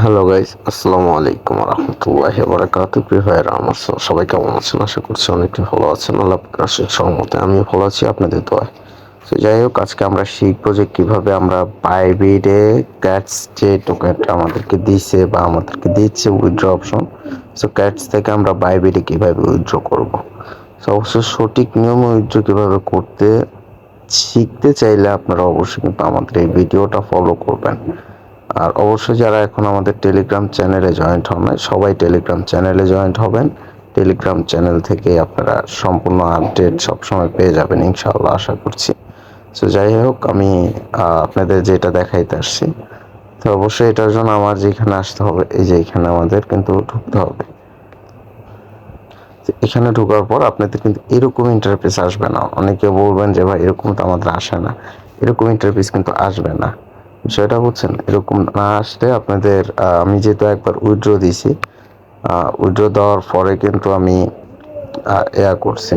Hello guys আসসালামু আলাইকুম রহমতুল্লাহ বারাকাতু প্রিয় ভাইয়েরা আমার সবাই কেমন আছেন? আশা করছি অনেকটা ভালো আছেন। আল্লাহ আশিক সহমতে। আমি ভালো আছি, আপনাদের দোয়ায়। তো যাই হোক, আজকে আমরা শিখব যে কীভাবে আমরা বাইবিডে ক্যাটস যে টোকেনটা আমাদেরকে দিছে বা আমাদেরকে দিচ্ছে উইথড্র অপশন সো ক্যাটস থেকে আমরা বাইবিডে কীভাবে উইথড্র করব? তো অবশ্যই সঠিক নিয়মে উইথড্র কীভাবে করতে, শিখতে চাইলে আপনারা অবশ্যই কিন্তু আমাদের এই ভিডিওটা ফলো করবেন। আর অবশ্যই যারা এখন আমাদের টেলিগ্রাম চ্যানেলে জয়েন্ট হন নাই, সবাই টেলিগ্রাম চ্যানেলে জয়েন্ট হবেন। টেলিগ্রাম চ্যানেল থেকে আপনারা সম্পূর্ণ আপডেট সবসময় পেয়ে যাবেন, ইনশাআল্লাহ আশা করছি। সো যাই হোক, আমি আপনাদের যেটা দেখাইতে আসছি, তো অবশ্যই এটার জন্য আমার যেখানে আসতে হবে, এই যে এখানে আমাদের কিন্তু ঢুকতে হবে। এখানে ঢোকার পর আপনাদের কিন্তু এরকম ইন্টারফেস আসবে না। অনেকে বলবেন যে, ভাই, এরকম তো আমাদের আসে না। এরকম ইন্টারফেস কিন্তু আসবে না। বিষয়টা বুঝছেন? এরকম না আসলে আপনাদের আমি যেহেতু একবার উইড্রো দিয়েছি উইড্রো দেওয়ার পরে কিন্তু আমি এয়া করছি।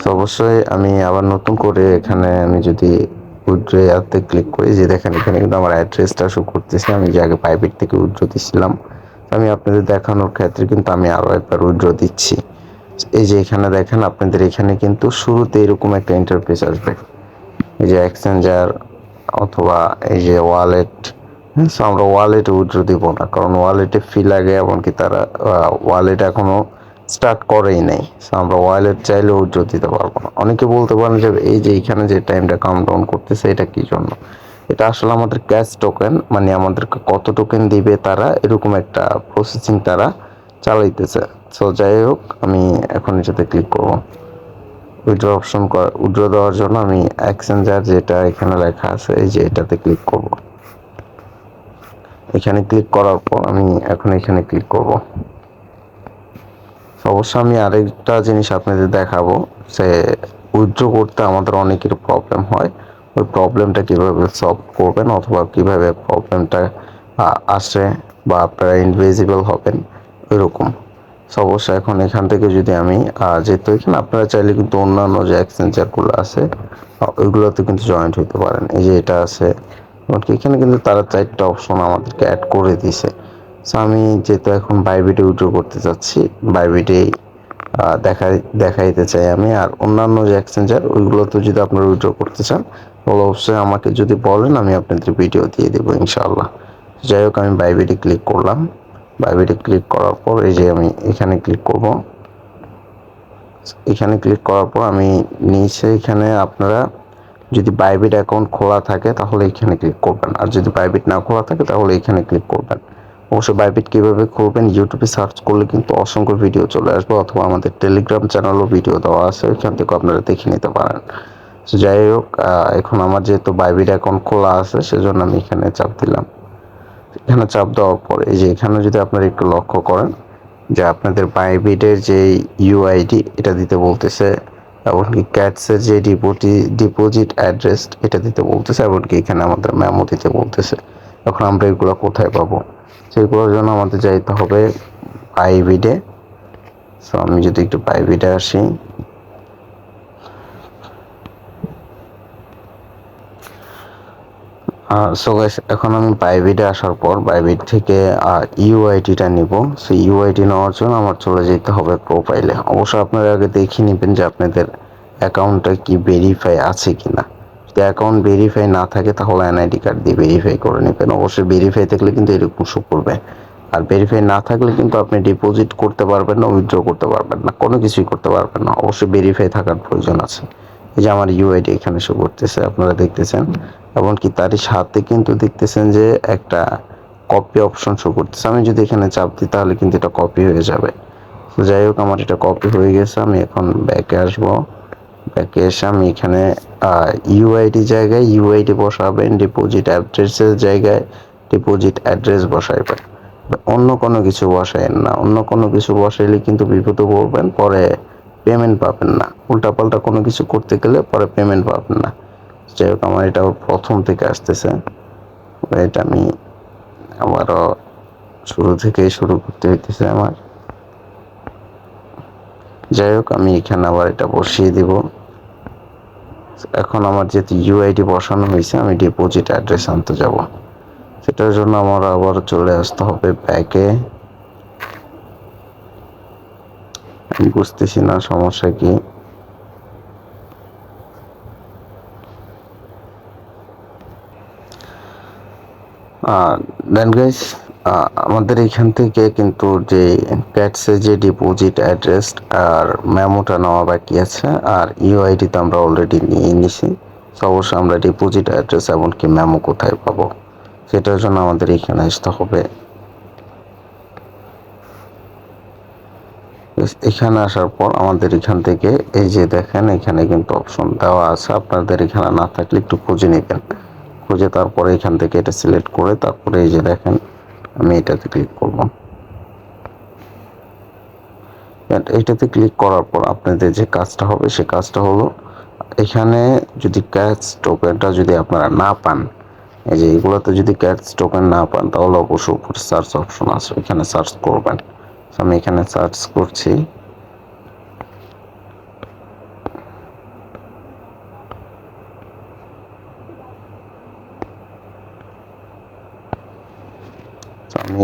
তো অবশ্যই আমি আবার নতুন করে এখানে আমি যদি উইড্রো এয়াতে ক্লিক করি, যে দেখেন এখানে কিন্তু আমার অ্যাড্রেসটা শো করতেছে, আমি যে আগে প্রাইভেট থেকে উইড্রো দিছিলাম, আমি আপনাদের দেখানোর ক্ষেত্রে কিন্তু আমি আরও একবার উইড্রো দিচ্ছি। এই যে এখানে দেখেন, আপনাদের এখানে কিন্তু শুরুতে এরকম একটা ইন্টারফেস আসবে। এই যে এক্সচেঞ্জার অথবা এই যে ওয়ালেট হ্যাঁ সো আমরা ওয়ালেটে উইথড্র দিব না, কারণ ওয়ালেটে ফি লাগে, এমনকি তারা ওয়ালেট এখনও স্টার্ট করেই নেই সো আমরা ওয়ালেট চাইলে উইথড্র দিতে পারব না। অনেকে বলতে পারেন যে, এই যে এখানে যে টাইমটা কাউন্ট ডাউন করতেছে, এটা কী জন্য? এটা আসলে আমাদের ক্যাশ টোকেন মানে আমাদেরকে কত টোকেন দিবে তারা, এরকম একটা প্রসেসিং তারা চালাইতেছে। সো যাই হোক, আমি এখন এটাতে ক্লিক করব। উইড্রো অপশন উইড্রো দেওয়ার জন্য আমি এক্সচেঞ্জার যেটা এখানে লেখা আছে, এই যে এটাতে ক্লিক করব। এখানে ক্লিক করার পর আমি এখন এখানে ক্লিক করব। অবশ্য আমি আরেকটা জিনিস আপনাদের দেখাবো, যে উইথড্র করতে আমাদের অনেকের প্রবলেম হয়। ওই প্রবলেমটা কীভাবে সলভ করবেন অথবা কীভাবে প্রবলেমটা আসে বা আপনারা ইনভিজিবল হবেন, ওইরকম। So, অবশ্যই এখন এখান থেকে যদি আমি যেহেতু এখানে আপনারা চাইলে কিন্তু অন্যান্য যে এক্সচেঞ্জারগুলো আছে ওইগুলোতে কিন্তু জয়েন্ট হইতে পারেন। এই যে এটা আছে এমনকি এখানে কিন্তু তারা চারটা অপশন আমাদেরকে অ্যাড করে দিছে। সো আমি যেহেতু এখন বাইবিটে উইড্রো করতে চাচ্ছি বাইবিটে দেখাই দেখাইতে চাই আমি। আর অন্যান্য যে এক্সচেঞ্জার ওইগুলোতে যদি আপনারা উইড্রো করতে চান তাহলে অবশ্যই আমাকে যদি বলেন আমি আপনাদের ভিডিও দিয়ে দেবো ইনশাআল্লাহ। যাই হোক আমি বাইবিটে ক্লিক করলাম। বাইবিটে ক্লিক করার পর এই যে আমি এখানে ক্লিক করব। এখানে ক্লিক করার পর আমি নিচে এখানে আপনারা যদি বাইবিট অ্যাকাউন্ট খোলা থাকে তাহলে এখানে ক্লিক করবেন। আর যদি বাইবিট না খোলা থাকে তাহলে এখানে ক্লিক করবেন। অবশ্যই বাইবিট কীভাবে খুলবেন ইউটিউবে সার্চ করলে কিন্তু অসংখ্য ভিডিও চলে আসবে অথবা আমাদের টেলিগ্রাম চ্যানেলও ভিডিও দেওয়া আছে ওইখান থেকে আপনারা দেখে নিতে পারেন। যাই হোক এখন আমার যেহেতু বাইবিট অ্যাকাউন্ট খোলা আছে, সেজন্য আমি এখানে চাপ দিলাম। এখানে চাপ দেওয়ার পর, এই যে এখানে যদি আপনারা একটু লক্ষ্য করেন যে আপনাদের বাইবিটের যে ইউআইডি এটা দিতে বলতেছে এমনকি ক্যাটসের যে ডিপোটি ডিপোজিট অ্যাড্রেস এটা দিতে বলতেছে এমনকি এখানে আমাদের মেমো দিতে বলতেছে। এখন আমরা এগুলো কোথায় পাবো? সেগুলোর জন্য আমাদের যাইতে হবে বাইবিডে। সো আমি যদি একটু বাইবিডে আসি। সো গাইস এখন আমি বাইবিটে আসার পর বাইবিট থেকে ইউআইডিটা নিব। সো ইউআইডি নেওয়ার জন্য আমার চলে যেতে হবে প্রোফাইলে অবশ্যই আপনারা আগে দেখে নেবেন যে আপনাদের অ্যাকাউন্টটা কি ভেরিফাই আছে কিনা। যদি অ্যাকাউন্ট ভেরিফাই না থাকে, তাহলে এনআইডি কার্ড দিয়ে ভেরিফাই করে নেবেন। অবশ্যই ভেরিফাই থাকলে কিন্তু এরকম শো করবে। আর ভেরিফাই না থাকলে কিন্তু আপনি ডিপোজিট করতে পারবেন না উইথড্র করতে পারবেন না। কোনো কিছুই করতে পারবেন না। অবশ্যই ভেরিফাই থাকার প্রয়োজন আছে। এই যে আমার ইউআইডি এখানে শো করতেছে, আপনারা দেখতেছেন। এমনকি তারই সাথে কিন্তু দেখতেছেন যে একটা কপি অপশন শো করতেছে। আমি যদি এখানে চাপ দিই, তাহলে কিন্তু এটা কপি হয়ে যাবে। তো যাই হোক, আমার এটা কপি হয়ে গেছে। আমি এখন ব্যাকে আসব। ব্যাকে এসে আমি এখানে ইউআইডি জায়গায় ইউআইডি বসাবেন ডিপোজিট অ্যাড্রেসের জায়গায় ডিপোজিট অ্যাড্রেস বসাইবেন। অন্য কোনো কিছু বসাইন না। অন্য কোনো কিছু বসাইলে কিন্তু বিপদে পড়বেন, পরে পেমেন্ট পাবেন না। উল্টাপাল্টা কোনো কিছু করতে গেলে পরে পেমেন্ট পাবেন না। যাই হোক আমার এটা প্রথম থেকে আসতেছে। এটা আমি আবারও শুরু থেকেই শুরু করতে হইতেছে আমার। যাই হোক আমি এখানে আবার এটা বসিয়ে দিব। এখন আমার যেহেতু ইউআইডি বসানো হয়েছে আমি ডিপোজিট অ্যাড্রেস আনতে যাব। সেটার জন্য আমার আবার চলে আসতে হবে ব্যাকে। আমি বুঝতেছি না সমস্যা কি। দেন গাইস আমাদের এখান থেকে কিন্তু যে ট্যাক্সের যে ডিপোজিট অ্যাড্রেস আর মেমোটা নেওয়া বাকি আছে, আর ইউআইডি তো আমরা অলরেডি নিয়ে নিছি। অবশ্যই আমরা ডিপোজিট অ্যাড্রেস এমনকি মেমো কোথায় পাবো, সেটার জন্য আমাদের এখানে আসতে হবে। এখানে আসার পর আমাদের এখান থেকে এই যে দেখেন, এখানে কিন্তু অপশন দেওয়া আছে। আপনাদের এখানে না থাকলে একটু খুঁজে নেবেন। খুঁজে তারপরে এখান থেকে এটা সিলেক্ট করে তারপরে এই যে দেখেন, আমি এটাতে ক্লিক করব। এইটাতে ক্লিক করার পর আপনাদের যে কাজটা হবে, সে কাজটা হলো এখানে যদি ক্যাচ টোকেনটা যদি আপনারা না পান, এই যে এগুলোতে যদি ক্যাচ টোকেন না পান, তাহলে অবশ্যই উপরে সার্চ অপশন আছে এখানে সার্চ করবেন। আমি এখানে সার্চ করছি।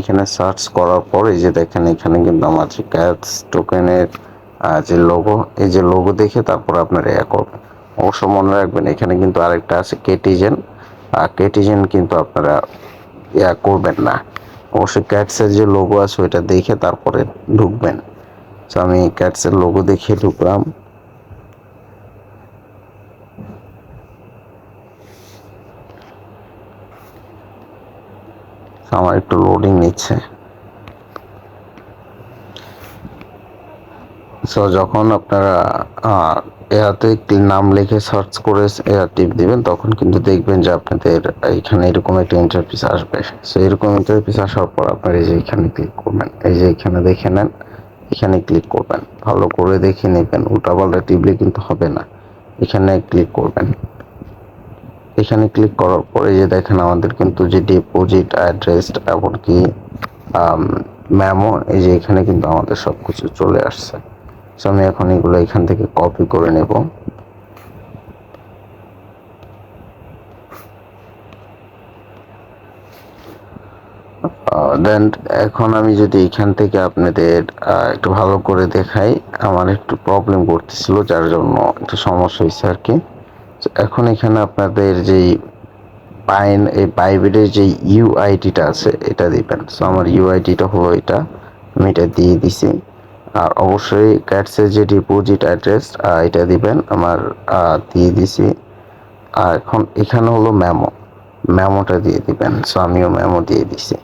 এখানে সার্চ করার পর এই যে দেখেন, এখানে কিন্তু আমার যে ক্যাচ টোকেনের যে লোগো এই যে লোগো দেখে তারপর আপনার ইয়া করবেন অবশ্য মনে রাখবেন, এখানে কিন্তু আরেকটা আছে কেটিজেন আর কেটিজেন কিন্তু আপনারা ইয়া করবেন না। অবশ্যই ক্যাটসের যে লোগো আছে ওইটা দেখে তারপরে ঢুকবেন। তো আমি ক্যাটসের লোগো দেখে ঢুকলাম। আমার একটু লোডিং নিচ্ছে। সো যখন আপনারা এতে নাম লিখে সার্চ করে এয়ার টিপ দিবেন, তখন কিন্তু দেখবেন যে আপনাদের এখানে এরকম একটা ইন্টারফেস আসবে। সো এরকম ইন্টারফেস আসার পর আপনার এই যে এখানে ক্লিক করবেন। এই যে এখানে দেখে নেন, এখানে ক্লিক করবেন। ভালো করে দেখে নেবেন উল্টাপাল্টা টিপলে কিন্তু হবে না। এখানে ক্লিক করবেন। এখানে ক্লিক করার পরে যে দেখেন আমাদের কিন্তু যে ডিপোজিট অ্যাড্রেস এমনকি ম্যামো এই যে এখানে কিন্তু আমাদের সব কিছু চলে আসছে। সো আমি এখন এগুলো এখান থেকে কপি করে নেব। দেন এখন আমি যদি এখান থেকে আপনাদের একটু ভালো করে দেখাই, আমার একটু প্রবলেম করতেছিল, যার জন্য একটু সমস্যা হয়েছে আর কি। এখন এখানে আপনাদের যেই পাইন, এই বাইবেলের যে ইউআইডিটা আছে, এটা দিবেন। সো আমার ইউআইডিটা হলো এটা। আমি এটা দিয়ে দিছি। আর অবশ্যই ক্যাটসের যে ডিপোজিট অ্যাড্রেস এটা দিবেন। আমার দিয়ে দিছি। আর এখন এখানে হলো মেমো মেমোটা দিয়ে দিবেন। সো আমিও মেমো দিয়ে দিছি।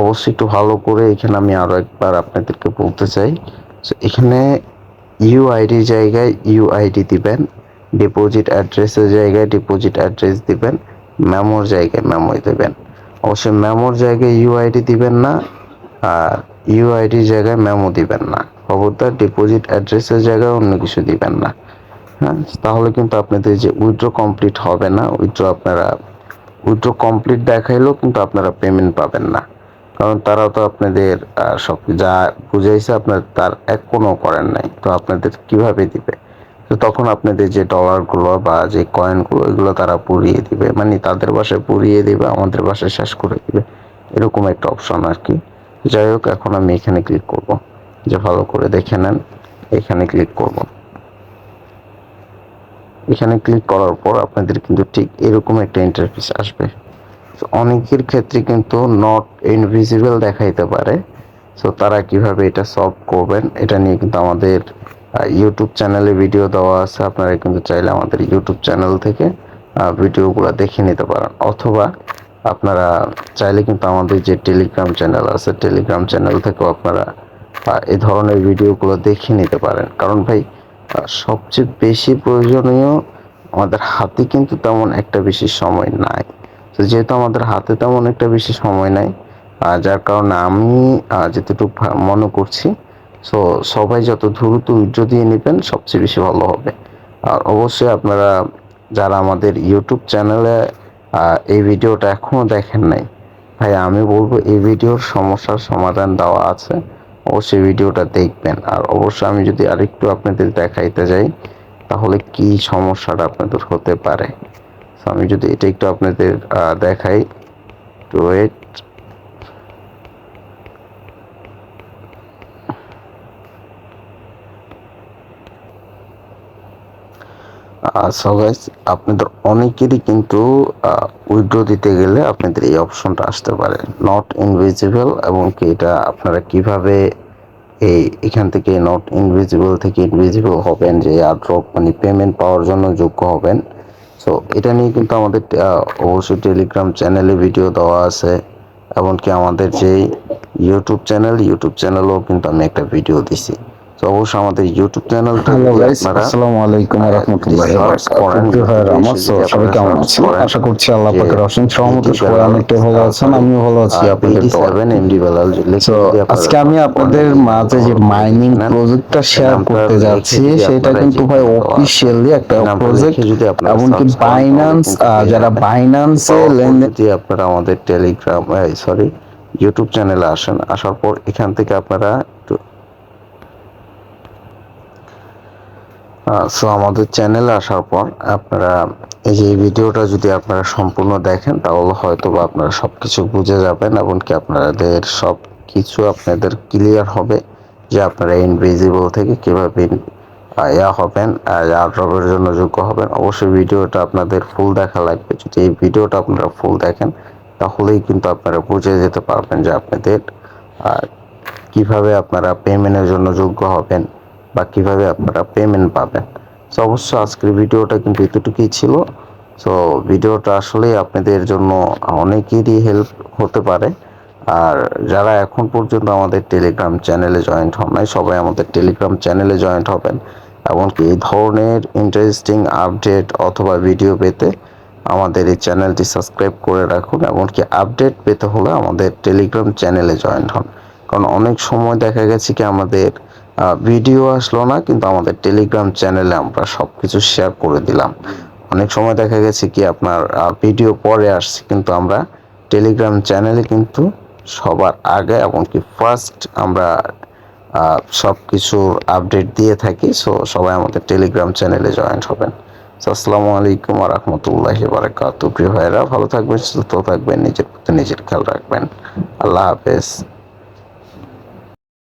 অবশ্যই একটু ভালো করে এখানে আমি আরও একবার আপনাদেরকে বলতে চাই। সো এখানে ইউআইডি জায়গায় ইউআইডি দিবেন। ডিপোজিট অ্যাড্রেসের জায়গায় ডিপোজিট অ্যাড্রেস দিবেন মেমোর জায়গায় মেমোই দেবেন। অবশ্যই মেমোর জায়গায় ইউআইডি দিবেন না, আর ইউআইডির জায়গায় মেমো দিবেন না। খবরদার ডিপোজিট অ্যাড্রেসের জায়গায় অন্য কিছু দিবেন না। হ্যাঁ তাহলে কিন্তু আপনাদের যে উইথড্র কমপ্লিট হবে না উইথড্র আপনারা উইথড্র কমপ্লিট দেখাইলেও কিন্তু আপনারা পেমেন্ট পাবেন না। কারণ তারাও তো আপনাদের সব যা বুঝাইছে আপনার, তার এক কোনো করেন নাই। তো আপনাদের কীভাবে দিবে? তখন আপনাদের যে ডলারগুলো বা যে কয়েনগুলো এগুলো তারা পুড়িয়ে দিবে। মানে তাদের বাসায় পুড়িয়ে দিবে, আমাদের বাসায় শেষ করে দিবে। এরকম একটা অপশন আর কি যাই হোক, এখন আমি এখানে ক্লিক করব। যে ভালো করে দেখে নেন, এখানে ক্লিক করব। এখানে ক্লিক করার পর আপনাদের কিন্তু ঠিক এরকম একটা ইন্টারফেস আসবে। অনেকের ক্ষেত্রে কিন্তু নট ইনভিজিবল দেখাইতে পারে। সো তারা কীভাবে এটা সলভ করবেন, এটা নিয়ে কিন্তু আমাদের ইউটিউব চ্যানেলে ভিডিও দেওয়া আছে। আপনারা কিন্তু চাইলে আমাদের ইউটিউব চ্যানেল থেকে ভিডিওগুলো দেখে নিতে পারেন। অথবা আপনারা চাইলে কিন্তু আমাদের যে টেলিগ্রাম চ্যানেল আছে টেলিগ্রাম চ্যানেল থেকেও আপনারা এই ধরনের ভিডিওগুলো দেখে নিতে পারেন। কারণ ভাই সবচেয়ে বেশি প্রয়োজনীয় আমাদের হাতে কিন্তু তেমন একটা বেশি সময় নাই। তো যেহেতু আমাদের হাতে তেমন একটা বেশি সময় নাই যার কারণে আমি যেতটুকু মনে করছি সো সবাই যত দ্রুত উইড্রো দিয়ে নেবেন, সবচেয়ে বেশি ভালো হবে। আর অবশ্যই আপনারা যারা আমাদের ইউটিউব চ্যানেলে এই ভিডিওটা এখনও দেখেন নাই, ভাই, আমি বলব এই ভিডিওর সমস্যার সমাধান দেওয়া আছে। অবশ্যই ভিডিওটা দেখবেন। আর অবশ্যই আমি যদি আরেকটু আপনাদের দেখাইতে যাই, তাহলে কি সমস্যাটা আপনাদের হতে পারে? আমি যদি এটা একটু আপনাদের দেখাই। একটু ওয়েট সো গাইস আপনাদের অনেকেরই কিন্তু উইড্রো দিতে গেলে আপনাদের এই অপশনটা আসতে পারে। নট ইনভিজিবল এবং কি এটা আপনারা কীভাবে এই এখান থেকে নট ইনভিজিবল থেকে ইনভিজিবল হবেন, যে আড্রপ মানে পেমেন্ট পাওয়ার জন্য যোগ্য হবেন। সো এটা নিয়ে কিন্তু আমাদের অবশ্যই টেলিগ্রাম চ্যানেলে ভিডিও দেওয়া আছে, এমনকি আমাদের যে ইউটিউব চ্যানেল ইউটিউব চ্যানেলেও কিন্তু আমি একটা ভিডিও দিছি। তো অবশ্যই আমাদের ইউটিউব চ্যানেলটা হ্যালো যদি গাইস আপনারা আসসালামু আলাইকুম ওয়া রাহমাতুল্লাহি ওয়া বারাকাতুহু। প্রিয় ভাইয়েরা আমার সো সবাই কেমন আছেন? আশা করছি আল্লাহ পাকের অসীম সহমতে সবাই অনেকটাই ভালো আছেন আমিও ভালো আছি আপনাদের দোয়ায়। এমডি বেলাল আজকে আমি আপনাদের মাঝে যে মাইনিং প্রজেক্টটা শেয়ার করতে যাচ্ছি সেটা কিন্তু ভাই একটা প্রজেক্ট এমনকি বাইন্যান্স যারা বাইন্যান্সে লেনদেন আপনারা আমাদের টেলিগ্রাম সরি ইউটিউব চ্যানেলে আসেন আসার পর এখান থেকে আপনারা সো আমাদের চ্যানেলে আসার পর আপনারা এই যে ভিডিওটা যদি আপনারা সম্পূর্ণ দেখেন, তাহলে হয়তো বা আপনারা সব কিছু বুঝে যাবেন এমনকি আপনাদের সব কিছু আপনাদের ক্লিয়ার হবে যে আপনারা ইনভিজিবল থেকে কীভাবে ইয়া হবেন আউটড্রপের জন্য যোগ্য হবেন। অবশ্যই ভিডিওটা আপনাদের ফুল দেখা লাগবে। যদি এই ভিডিওটা আপনারা ফুল দেখেন, তাহলেই কিন্তু আপনারা বুঝে যেতে পারবেন যে আপনাদের কীভাবে আপনারা পেমেন্টের জন্য যোগ্য হবেন। বা কীভাবে আপনারা পেমেন্ট পাবেন। সো অবশ্য আজকের ভিডিওটা কিন্তু এতটুকুই ছিল। সো ভিডিওটা আসলে আপনাদের জন্য অনেকেরই হেল্প হতে পারে। আর যারা এখন পর্যন্ত আমাদের টেলিগ্রাম চ্যানেলে জয়েন্ট হন নাই, সবাই আমাদের টেলিগ্রাম চ্যানেলে জয়েন্ট হবেন। এমনকি এই ধরনের ইন্টারেস্টিং আপডেট অথবা ভিডিও পেতে আমাদের এই চ্যানেলটি সাবস্ক্রাইব করে রাখুন। এমনকি আপডেট পেতে হলে আমাদের টেলিগ্রাম চ্যানেলে জয়েন্ট হন। কারণ অনেক সময় দেখা গেছে কি আমাদের ভিডিও আসলো না, কিন্তু আমাদের টেলিগ্রাম চ্যানেলে আমরা সব কিছু শেয়ার করে দিলাম। অনেক সময় দেখা গেছে কি আপনার ভিডিও পরে আসছে, কিন্তু আমরা টেলিগ্রাম চ্যানেলে কিন্তু সবার আগে এমনকি ফার্স্ট আমরা সব কিছুর আপডেট দিয়ে থাকি সো সবাই আমাদের টেলিগ্রাম চ্যানেলে জয়েন্ট হবেন। আসসালামু আলাইকুম রাহমাতুল্লাহি ওয়া বারাকাতুহু। প্রিয় ভাইরা ভালো থাকবেন, সুস্থ থাকবেন, নিজের প্রতি নিজের খেয়াল রাখবেন। আল্লাহ হাফেজ।